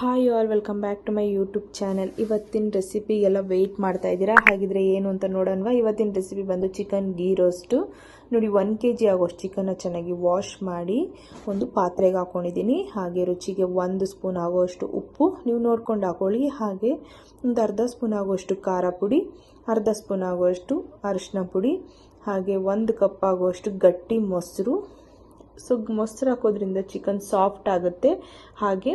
Hi all welcome back to my YouTube channel ಇವತ್ತಿನ recipe ಎಲ್ಲ wait ಮಾಡ್ತಾ ಇದ್ದೀರಾ? ಹಾಗಿದ್ರೆ ಏನು ಅಂತ ನೋಡೋಣವಾ? ಇವತ್ತಿನ ರೆಸಿಪಿ ಬಂದು ಚಿಕನ್ ಗೀ ರೋಸ್ಟು ನೋಡಿ ಒನ್ ಕೆ ಜಿ ಆಗೋಷ್ಟು ಚಿಕನ್ನ ಚೆನ್ನಾಗಿ ವಾಶ್ ಮಾಡಿ ಒಂದು ಪಾತ್ರೆಗೆ ಹಾಕೊಂಡಿದ್ದೀನಿ. ಹಾಗೆ ರುಚಿಗೆ ಒಂದು ಸ್ಪೂನ್ ಆಗೋಷ್ಟು ಉಪ್ಪು. ನೀವು ನೋಡ್ಕೊಂಡು ಹಾಕೊಳ್ಳಿ. ಹಾಗೆ ಒಂದು ಅರ್ಧ ಸ್ಪೂನ್ ಆಗುವಷ್ಟು ಖಾರ ಪುಡಿ, ಅರ್ಧ ಸ್ಪೂನ್ ಆಗುವಷ್ಟು ಅರಿಶಿನ ಪುಡಿ, ಹಾಗೆ ಒಂದು ಕಪ್ ಆಗುವಷ್ಟು ಗಟ್ಟಿ ಮೊಸರು ಸೊ ಮೊಸರು ಹಾಕೋದ್ರಿಂದ ಚಿಕನ್ ಸಾಫ್ಟ್ ಆಗುತ್ತೆ. ಹಾಗೆ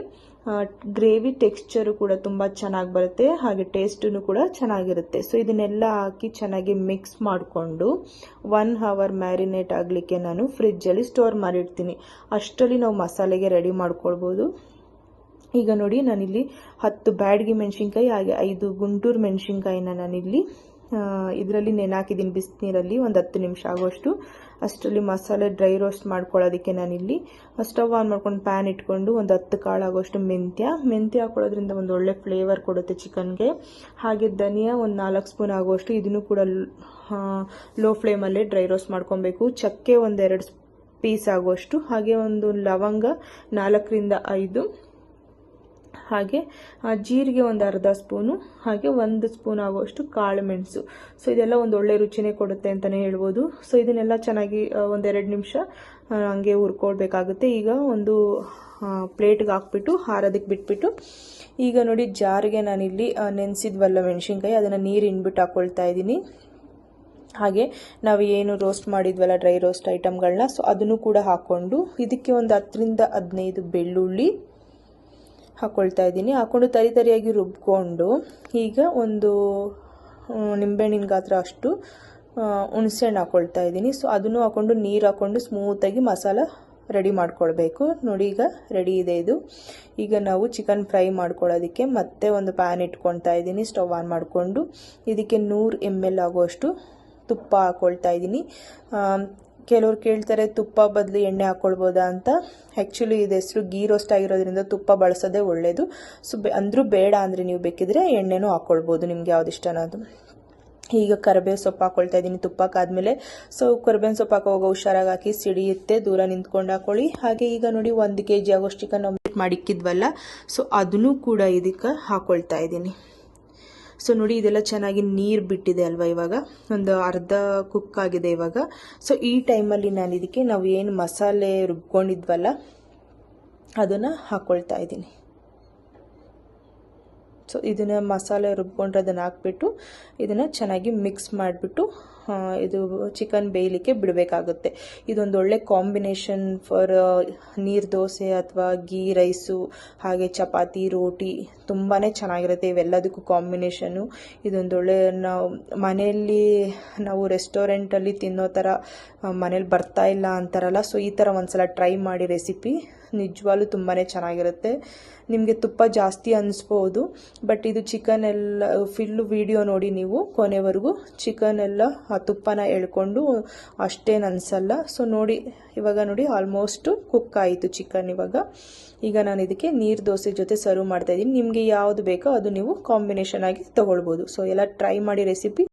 ಗ್ರೇವಿ ಟೆಕ್ಸ್ಚರು ಕೂಡ ತುಂಬ ಚೆನ್ನಾಗಿ ಬರುತ್ತೆ. ಹಾಗೆ ಟೇಸ್ಟೂ ಕೂಡ ಚೆನ್ನಾಗಿರುತ್ತೆ. ಸೊ ಇದನ್ನೆಲ್ಲ ಹಾಕಿ ಚೆನ್ನಾಗಿ ಮಿಕ್ಸ್ ಮಾಡಿಕೊಂಡು ಒನ್ ಹವರ್ ಮ್ಯಾರಿನೇಟ್ ಆಗಲಿಕ್ಕೆ ನಾನು ಫ್ರಿಜ್ಜಲ್ಲಿ ಸ್ಟೋರ್ ಮಾಡಿರ್ತೀನಿ. ಅಷ್ಟರಲ್ಲಿ ನಾವು ಮಸಾಲೆಗೆ ರೆಡಿ ಮಾಡ್ಕೊಳ್ಬೋದು. ಈಗ ನೋಡಿ ನಾನಿಲ್ಲಿ ಹತ್ತು ಬ್ಯಾಡ್ಗಿ ಮೆಣಸಿನ್ಕಾಯಿ, ಹಾಗೆ ಐದು ಗುಂಟೂರು ಮೆಣಸಿನ್ಕಾಯಿನ ನಾನಿಲ್ಲಿ ಇದರಲ್ಲಿ ನೆನಾಕಿದ್ದೀನಿ ಬಿಸಿನೀರಲ್ಲಿ ಒಂದು ಹತ್ತು ನಿಮಿಷ ಆಗೋಷ್ಟು. ಅಷ್ಟರಲ್ಲಿ ಮಸಾಲೆ ಡ್ರೈ ರೋಸ್ಟ್ ಮಾಡ್ಕೊಳ್ಳೋದಕ್ಕೆ ನಾನಿಲ್ಲಿ. ಸ್ಟವ್ ಆನ್ ಮಾಡ್ಕೊಂಡು ಪ್ಯಾನ್ ಇಟ್ಕೊಂಡು ಒಂದು ಹತ್ತು ಕಾಳು ಆಗೋಷ್ಟು ಮೆಂತ್ಯ. ಮೆಂತ್ಯ ಹಾಕೊಳ್ಳೋದ್ರಿಂದ ಒಂದು ಒಳ್ಳೆ ಫ್ಲೇವರ್ ಕೊಡುತ್ತೆ ಚಿಕನ್ಗೆ. ಹಾಗೆ ಧನಿಯಾ ಒಂದು ನಾಲ್ಕು ಸ್ಪೂನ್ ಆಗುವಷ್ಟು ಇದನ್ನು ಕೂಡ ಲೋ ಫ್ಲೇಮಲ್ಲೇ ಡ್ರೈ ರೋಸ್ಟ್ ಮಾಡ್ಕೊಬೇಕು. ಚಕ್ಕೆ ಒಂದೆರಡು ಪೀಸ್ ಆಗುವಷ್ಟು ಹಾಗೆ ಒಂದು ಲವಂಗ ನಾಲ್ಕರಿಂದ ಐದು. ಹಾಗೆ ಜೀರಿಗೆ ಒಂದು ಅರ್ಧ ಸ್ಪೂನು, ಹಾಗೆ ಒಂದು ಸ್ಪೂನ್ ಆಗುವಷ್ಟು ಕಾಳು ಮೆಣಸು. ಸೊ, ಇದೆಲ್ಲ ಒಂದು ಒಳ್ಳೆ ರುಚಿನೇ ಕೊಡುತ್ತೆ ಅಂತಲೇ ಹೇಳ್ಬೋದು. ಸೊ, ಇದನ್ನೆಲ್ಲ ಚೆನ್ನಾಗಿ ಒಂದೆರಡು ನಿಮಿಷ ಹಂಗೆ ಹುರ್ಕೊಳ್ಬೇಕಾಗುತ್ತೆ. ಈಗ ಒಂದು ಪ್ಲೇಟ್ಗೆ ಹಾಕ್ಬಿಟ್ಟು ಹಾರೋದಕ್ಕೆ ಬಿಟ್ಬಿಟ್ಟು, ಈಗ ನೋಡಿ ಜಾರಿಗೆ ನಾನಿಲ್ಲಿ ನೆನೆಸಿದ್ವಲ್ಲ ಮೆಣಸಿನ್ಕಾಯಿ, ಅದನ್ನು ನೀರು ಇನ್ಬಿಟ್ಟು ಹಾಕ್ಕೊಳ್ತಾ ಇದ್ದೀನಿ ಹಾಗೆ, ನಾವು ಏನು ರೋಸ್ಟ್ ಮಾಡಿದ್ವಲ್ಲ, ಡ್ರೈ ರೋಸ್ಟ್ ಐಟಮ್ಗಳನ್ನ, ಸೊ, ಅದನ್ನು ಕೂಡ ಹಾಕ್ಕೊಂಡು ಇದಕ್ಕೆ ಒಂದು ಹತ್ತರಿಂದ ಹದಿನೈದು ಬೆಳ್ಳುಳ್ಳಿ ಹಾಕ್ಕೊಳ್ತಾ ಇದ್ದೀನಿ. ಹಾಕ್ಕೊಂಡು ತರಿ ತರಿಯಾಗಿ ರುಬ್ಕೊಂಡು ಈಗ ಒಂದು ನಿಂಬೆಹಣ್ಣಿನ ಗಾತ್ರ ಅಷ್ಟು ಹುಣಸೆಹಣ್ಣು ಹಾಕ್ಕೊಳ್ತಾ ಇದ್ದೀನಿ. ಸೊ ಅದನ್ನು ಹಾಕ್ಕೊಂಡು ನೀರು ಹಾಕ್ಕೊಂಡು ಸ್ಮೂತಾಗಿ ಮಸಾಲ ರೆಡಿ ಮಾಡ್ಕೊಳ್ಬೇಕು. ನೋಡಿ ಈಗ ರೆಡಿ ಇದೆ ಇದು. ಈಗ ನಾವು ಚಿಕನ್ ಫ್ರೈ ಮಾಡ್ಕೊಳ್ಳೋದಕ್ಕೆ ಮತ್ತೆ ಒಂದು ಪ್ಯಾನ್ ಇಟ್ಕೊಳ್ತಾ ಇದ್ದೀನಿ ಸ್ಟವ್ ಆನ್ ಮಾಡಿಕೊಂಡು. ಇದಕ್ಕೆ ನೂರು ಎಂ ಎಲ್ ಆಗುವಷ್ಟು ತುಪ್ಪ ಹಾಕ್ಕೊಳ್ತಾ ಇದ್ದೀನಿ. ಕೆಲವ್ರು ಕೇಳ್ತಾರೆ, ತುಪ್ಪ ಬದಲು ಎಣ್ಣೆ ಹಾಕ್ಕೊಳ್ಬೋದಾ ಅಂತ. ಆ್ಯಕ್ಚುಲಿ ಇದು ಹೆಸರು ಗೀ ರೋಸ್ಟ್ ಆಗಿರೋದ್ರಿಂದ ತುಪ್ಪ ಬಳಸೋದೇ ಒಳ್ಳೆಯದು ಸೊ ಬೆ ಅಂದರೂ ಬೇಡ ಅಂದರೆ ನೀವು ಬೇಕಿದ್ರೆ ಎಣ್ಣೆನೂ ಹಾಕ್ಕೊಳ್ಬೋದು ನಿಮ್ಗೆ ಯಾವ್ದು ಇಷ್ಟನೋ ಅದು ಈಗ ಕರಿಬೇವು ಸೊಪ್ಪು ಹಾಕೊಳ್ತಾ ಇದ್ದೀನಿ ತುಪ್ಪಕ್ಕಾದ್ಮೇಲೆ ಸೊ ಕರಿಬೇವಿನ ಸೊಪ್ಪು ಹಾಕುವಾಗ ಹುಷಾರಾಗಿ ಹಾಕಿ ಸಿಡಿಯುತ್ತೆ, ದೂರ ನಿಂತ್ಕೊಂಡು ಹಾಕೊಳ್ಳಿ. ಹಾಗೆ ಈಗ ನೋಡಿ ಒಂದು ಕೆ ಜಿ ಆಗೋಷ್ಟು ಚಿಕನ್ ಆಮ್ಲೆಟ್ ಮಾಡಿಕ್ಕಿದ್ವಲ್ಲ ಸೊ ಅದನ್ನು ಕೂಡ ಇದಕ್ಕೆ ಹಾಕ್ಕೊಳ್ತಾ ಇದ್ದೀನಿ. ಸೊ ನೋಡಿ, ಇದೆಲ್ಲ ಚೆನ್ನಾಗಿ ನೀರು ಬಿಟ್ಟಿದೆ ಅಲ್ವಾ ಇವಾಗ? ಒಂದು ಅರ್ಧ ಕುಕ್ ಆಗಿದೆ ಇವಾಗ. ಸೊ ಈ ಟೈಮಲ್ಲಿ ನಾನು ಇದಕ್ಕೆ ನಾವು ಏನು ಮಸಾಲೆ ರುಬ್ಕೊಂಡಿದ್ವಲ್ಲ, ಅದನ್ನು ಹಾಕ್ಕೊಳ್ತಾ ಇದ್ದೀನಿ. ಸೊ ಇದನ್ನು ಮಸಾಲೆ ರುಬ್ಕೊಂಡ್ರೆ ಅದನ್ನು ಹಾಕ್ಬಿಟ್ಟು, ಇದನ್ನು ಚೆನ್ನಾಗಿ ಮಿಕ್ಸ್ ಮಾಡಿಬಿಟ್ಟು ಇದು ಚಿಕನ್ ಬೇಯಲಿಕ್ಕೆ ಬಿಡಬೇಕಾಗುತ್ತೆ. ಇದೊಂದು ಒಳ್ಳೆ ಕಾಂಬಿನೇಷನ್ ಫಾರ್ ನೀರು ದೋಸೆ ಅಥವಾ ಗೀ ರೈಸು ಹಾಗೆ ಚಪಾತಿ, ರೋಟಿ ತುಂಬಾ ಚೆನ್ನಾಗಿರುತ್ತೆ ಇವೆಲ್ಲದಕ್ಕೂ ಕಾಂಬಿನೇಷನ್ನು ಇದೊಂದು ಒಳ್ಳೆ ನಾವು ಮನೆಯಲ್ಲಿ ನಾವು ರೆಸ್ಟೋರೆಂಟಲ್ಲಿ ತಿನ್ನೋ ಥರ ಮನೇಲಿ ಬರ್ತಾ ಇಲ್ಲ ಅಂತಾರಲ್ಲ ಸೊ ಈ ಥರ ಒಂದ್ಸಲ ಟ್ರೈ ಮಾಡಿ ರೆಸಿಪಿ ನಿಜವಾಗ್ಲೂ ತುಂಬಾ ಚೆನ್ನಾಗಿರುತ್ತೆ. ನಿಮಗೆ ತುಪ್ಪ ಜಾಸ್ತಿ ಅನಿಸ್ಬೋದು, ಬಟ್ ಇದು ಚಿಕನ್ ಎಲ್ಲ ಫಿಲ್ಲು ವಿಡಿಯೋ ನೋಡಿ ನೀವು ಕೊನೆವರೆಗೂ. ಚಿಕನ್ ಎಲ್ಲ, ಆ ತುಪ್ಪನ ಎಳ್ಕೊಂಡು ಅಷ್ಟೇನು ಅನಿಸಲ್ಲ. ಸೊ ನೋಡಿ, ಇವಾಗ ನೋಡಿ ಆಲ್ಮೋಸ್ಟು ಕುಕ್ ಆಯಿತು ಚಿಕನ್ ಇವಾಗ. ಈಗ ನಾನು ಇದಕ್ಕೆ ನೀರು ದೋಸೆ ಜೊತೆ ಸರ್ವ್ ಮಾಡ್ತಾ ಇದ್ದೀನಿ. ನಿಮಗೆ ಯಾವುದು ಬೇಕೋ ಅದು ನೀವು ಕಾಂಬಿನೇಷನ್ ಆಗಿ ತೊಗೊಳ್ಬೋದು. ಸೊ ಎಲ್ಲ ಟ್ರೈ ಮಾಡಿ ರೆಸಿಪಿ